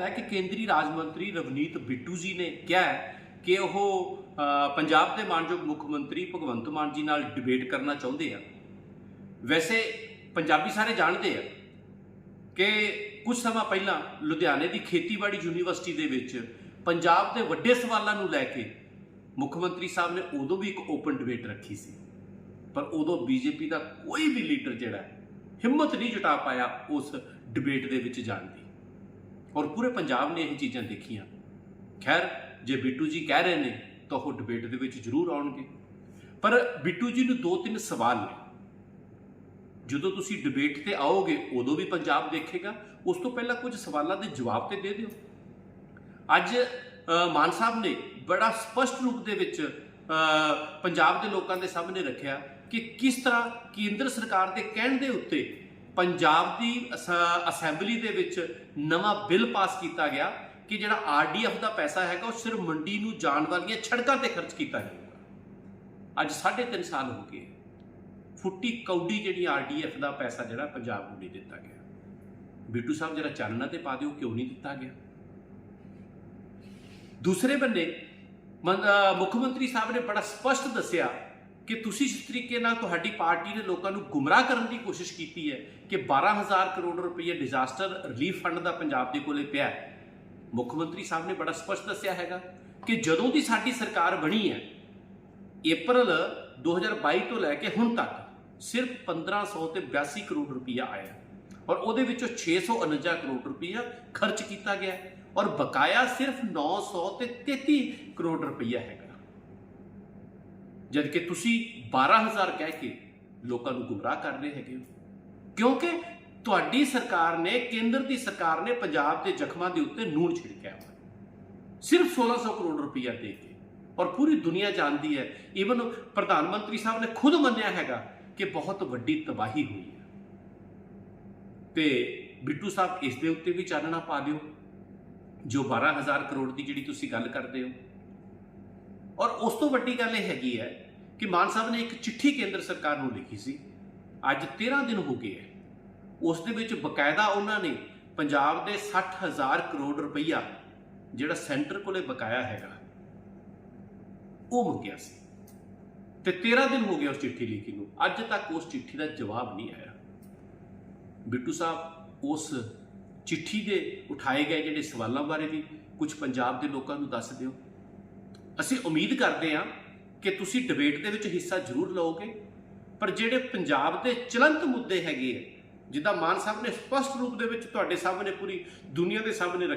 ਹੈ ਕਿ ਕੇਂਦਰੀ ਰਾਜ ਮੰਤਰੀ ਰਵਨੀਤ ਬਿੱਟੂ ਜੀ ਨੇ ਕਿਹਾ ਕਿ ਉਹ ਪੰਜਾਬ ਦੇ ਮਾਨਯੋਗ ਮੁੱਖ ਮੰਤਰੀ ਭਗਵੰਤ ਮਾਨ ਜੀ ਨਾਲ ਡਿਬੇਟ ਕਰਨਾ ਚਾਹੁੰਦੇ ਆ। ਵੈਸੇ ਪੰਜਾਬੀ ਸਾਰੇ ਜਾਣਦੇ ਆ ਕਿ ਕੁਝ ਸਮਾਂ ਪਹਿਲਾਂ ਲੁਧਿਆਣੇ ਦੀ ਖੇਤੀਬਾੜੀ ਯੂਨੀਵਰਸਿਟੀ ਦੇ ਵਿੱਚ ਪੰਜਾਬ ਦੇ ਵੱਡੇ ਸਵਾਲਾਂ ਨੂੰ ਲੈ ਕੇ ਮੁੱਖ ਮੰਤਰੀ ਸਾਹਿਬ ਨੇ ਉਦੋਂ ਵੀ ਇੱਕ ਓਪਨ ਡਿਬੇਟ ਰੱਖੀ ਸੀ। ਪਰ ਉਦੋਂ ਬੀਜੇਪੀ ਦਾ ਕੋਈ ਵੀ ਲੀਡਰ ਜਿਹੜਾ ਹਿੰਮਤ ਨਹੀਂ ਜੁਟਾ ਪਾਇਆ ਉਸ ਡਿਬੇਟ ਦੇ ਵਿੱਚ ਜਾਣ ਦੀ। ਔਰ ਪੂਰੇ ਪੰਜਾਬ ਨੇ ਇਹ ਚੀਜ਼ਾਂ ਦੇਖੀਆਂ। ਖੈਰ, ਜੇ ਬਿੱਟੂ ਜੀ ਕਹਿ ਰਹੇ ਨੇ, ਤਾਂ ਉਹ ਡਿਬੇਟ ਦੇ ਵਿੱਚ ਜ਼ਰੂਰ ਆਉਣਗੇ। ਪਰ ਬਿੱਟੂ ਜੀ ਨੂੰ ਦੋ ਤਿੰਨ ਸਵਾਲ ਨੇ। ਜਦੋਂ ਤੁਸੀਂ ਡਿਬੇਟ ਤੇ ਆਓਗੇ, ਉਦੋਂ ਵੀ ਪੰਜਾਬ ਦੇਖੇਗਾ। ਉਸ ਤੋਂ ਪਹਿਲਾਂ ਕੁਝ ਸਵਾਲਾਂ ਦੇ ਜਵਾਬ ਤੇ ਦੇ ਦਿਓ। ਅੱਜ ਮਾਨ ਸਾਹਿਬ ਨੇ ਬੜਾ ਸਪਸ਼ਟ ਰੂਪ ਦੇ ਵਿੱਚ ਪੰਜਾਬ ਦੇ ਲੋਕਾਂ ਦੇ ਸਾਹਮਣੇ ਰੱਖਿਆ ਕਿ ਕਿਸ ਤਰ੍ਹਾਂ ਕੇਂਦਰ ਸਰਕਾਰ ਦੇ ਕਹਿਣ ਦੇ ਉੱਤੇ ਪੰਜਾਬ ਦੀ ਅਸ- ਅਸੈਂਬਲੀ ਦੇ ਵਿੱਚ ਨਵਾਂ ਬਿੱਲ ਪਾਸ ਕੀਤਾ ਗਿਆ ਕਿ ਜਿਹੜਾ ਆਰਡੀਐਫ ਦਾ ਪੈਸਾ ਹੈਗਾ ਉਹ ਸਿਰਫ ਮੰਡੀ ਨੂੰ ਜਾਣ ਵਾਲੀਆਂ ਸੜਕਾਂ ਤੇ ਖਰਚ ਕੀਤਾ ਜਾਊਗਾ। ਅੱਜ 3.5 ਸਾਲ ਹੋ ਗਏ ਫੁੱਟੀ ਕੌਡੀ ਜਿਹੜੀ ਆਰਡੀਐਫ ਦਾ ਪੈਸਾ ਜਿਹੜਾ ਪੰਜਾਬ ਨੂੰ ਨਹੀਂ ਦਿੱਤਾ ਗਿਆ। ਬੀਟੂ ਸਾਹਿਬ ਜਿਹੜਾ ਚਾਨਣਾ ਤੇ ਪਾ ਦਿਓ, ਕਿਉਂ ਨਹੀਂ ਦਿੱਤਾ ਗਿਆ? ਦੂਸਰੇ ਬੰਨੇ ਮੁੱਖ ਮੰਤਰੀ ਸਾਹਿਬ ਨੇ ਬੜਾ ਸਪਸ਼ਟ ਦੱਸਿਆ ਕਿ ਤੁਸੀਂ ਜਿਸ ਤਰੀਕੇ ਨਾਲ ਤੁਹਾਡੀ ਪਾਰਟੀ ਨੇ ਲੋਕਾਂ ਨੂੰ ਗੁੰਮਰਾਹ ਕਰਨ ਦੀ ਕੋਸ਼ਿਸ਼ ਕੀਤੀ ਹੈ ਕਿ 12000 ਕਰੋੜ ਰੁਪਏ ਡਿਜ਼ਾਸਟਰ ਰਿਲੀਫ ਫੰਡ ਦਾ ਪੰਜਾਬ ਦੇ ਕੋਲੇ ਪਿਆ ਮੁੱਖ ਮੰਤਰੀ ਸਾਹਿਬ ਨੇ ਬੜਾ ਸਪਸ਼ਟ ਦੱਸਿਆ ਹੈਗਾ ਕਿ ਜਦੋਂ ਦੀ ਸਾਡੀ ਸਰਕਾਰ ਬਣੀ ਹੈ ਅਪ੍ਰੈਲ 2022 ਤੋਂ ਲੈ ਕੇ ਹੁਣ ਤੱਕ ਸਿਰਫ 1500 ਤੇ 82 ਕਰੋੜ ਰੁਪਇਆ ਆਇਆ ਔਰ ਉਹਦੇ ਵਿੱਚੋਂ 649 ਕਰੋੜ ਰੁਪਇਆ ਖਰਚ ਕੀਤਾ ਗਿਆ ਔਰ ਬਕਾਇਆ ਸਿਰਫ 900 ਤੇ 33 ਕਰੋੜ ਰੁਪਇਆ ਹੈਗਾ। ਜਦ ਕਿ ਤੁਸੀਂ 12000 ਕਹਿ ਕੇ ਲੋਕਾਂ ਨੂੰ ਗੁੰਮਰਾਹ ਕਰ ਰਹੇ ਹੈਗੇ ਹੋ। ਕਿਉਂਕਿ ਤੁਹਾਡੀ ਸਰਕਾਰ ਨੇ, ਕੇਂਦਰ ਦੀ ਸਰਕਾਰ ਨੇ ਪੰਜਾਬ ਦੇ ਜ਼ਖਮਾਂ ਦੇ ਉੱਤੇ ਨੂਨ ਛਿੜਕਿਆ ਵਾ ਸਿਰਫ 1600 ਕਰੋੜ ਰੁਪਇਆ ਦੇ ਕੇ। ਔਰ ਪੂਰੀ ਦੁਨੀਆ ਜਾਣਦੀ ਹੈ ਈਵਨ ਪ੍ਰਧਾਨ ਮੰਤਰੀ ਸਾਹਿਬ ਨੇ ਖੁਦ ਮੰਨਿਆ ਹੈਗਾ ਕਿ ਬਹੁਤ ਵੱਡੀ ਤਬਾਹੀ ਹੋਈ ਹੈ। ਤੇ ਬਿੱਟੂ ਸਾਹਿਬ ਇਸ ਦੇ ਉੱਤੇ ਵੀ ਚਾਨਣਾ ਪਾ ਦਿਓ। ਜੋ 12000 ਕਰੋੜ ਦੀ ਜਿਹੜੀ ਤੁਸੀਂ ਗੱਲ ਕਰਦੇ ਹੋ ਔਰ ਉਸ ਤੋਂ ਵੱਡੀ ਗੱਲ ਇਹ ਹੈਗੀ ਹੈ ਕਿ ਮਾਨ ਸਾਹਿਬ ਨੇ ਇੱਕ ਚਿੱਠੀ ਕੇਂਦਰ ਸਰਕਾਰ ਨੂੰ ਲਿਖੀ ਸੀ। ਅੱਜ 13 ਦਿਨ ਹੋ ਗਏ ਹੈ। ਉਸ ਦੇ ਵਿੱਚ ਬਕਾਇਦਾ ਉਹਨਾਂ ਨੇ ਪੰਜਾਬ ਦੇ 60000 ਕਰੋੜ ਰੁਪਈਆ ਜਿਹੜਾ ਸੈਂਟਰ ਕੋਲੇ ਬਕਾਇਆ ਹੈਗਾ, ਉਹ ਮੰਗਿਆ ਸੀ। ਤੇ 13 ਦਿਨ ਹੋ ਗਏ ਉਸ ਚਿੱਠੀ ਲਿਖੀ ਨੂੰ। ਅੱਜ ਤੱਕ ਉਸ ਚਿੱਠੀ ਦਾ ਜਵਾਬ ਨਹੀਂ ਆਇਆ। ਬਿੱਟੂ ਸਾਹਿਬ, ਉਸ ਚਿੱਠੀ ਦੇ ਉਠਾਏ ਗਏ ਜਿਹੜੇ ਸਵਾਲਾਂ ਬਾਰੇ ਵੀ ਕੁਝ ਪੰਜਾਬ ਦੇ ਲੋਕਾਂ ਨੂੰ ਦੱਸ ਦਿਓ। ਅਸੀਂ ਉਮੀਦ ਕਰਦੇ ਹਾਂ ਕਿ ਤੁਸੀਂ ਡਿਬੇਟ ਦੇ ਵਿੱਚ ਹਿੱਸਾ ਜ਼ਰੂਰ ਲਓਗੇ, ਪਰ ਜਿਹੜੇ ਪੰਜਾਬ ਦੇ ਚਲੰਤ ਮੁੱਦੇ ਹੈਗੇ ਆ, ਜਿੱਦਾਂ ਮਾਨ ਸਾਹਿਬ ਨੇ ਸਪਸ਼ਟ ਰੂਪ ਦੇ ਵਿੱਚ ਤੁਹਾਡੇ ਸਾਹਮਣੇ ਪੂਰੀ ਦੁਨੀਆ ਦੇ ਸਾਹਮਣੇ